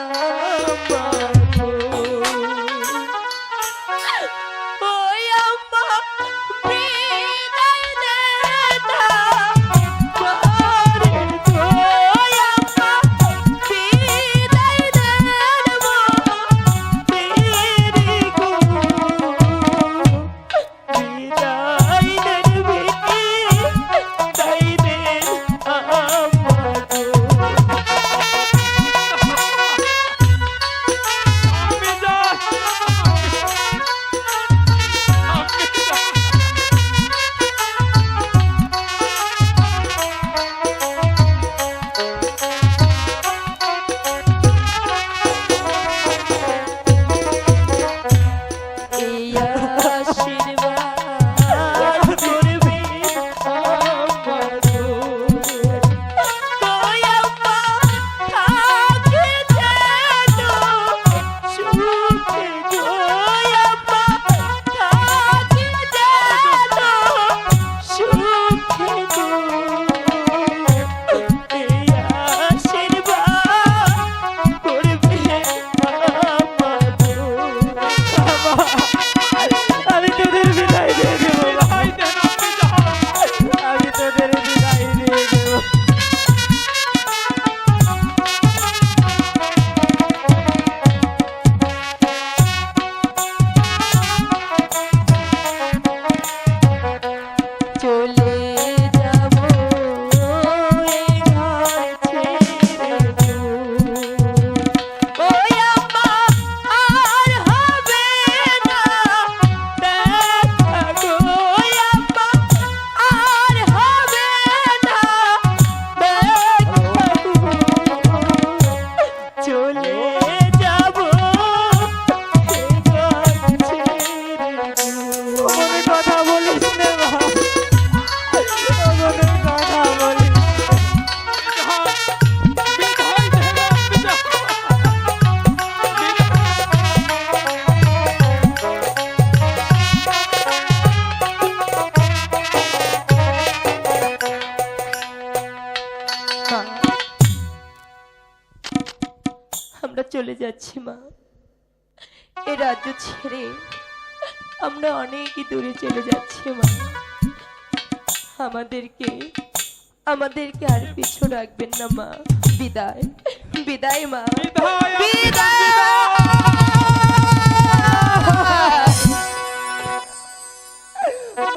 Oh, চলে যাচ্ছি মা। এ রাজ্য ছেড়ে আমরা অনেকই দূরে চলে যাচ্ছি মা। আমাদেরকে আমাদেরকে আর পিছু রাখবেন না মা। বিদায় বিদায় মা। বিদায়!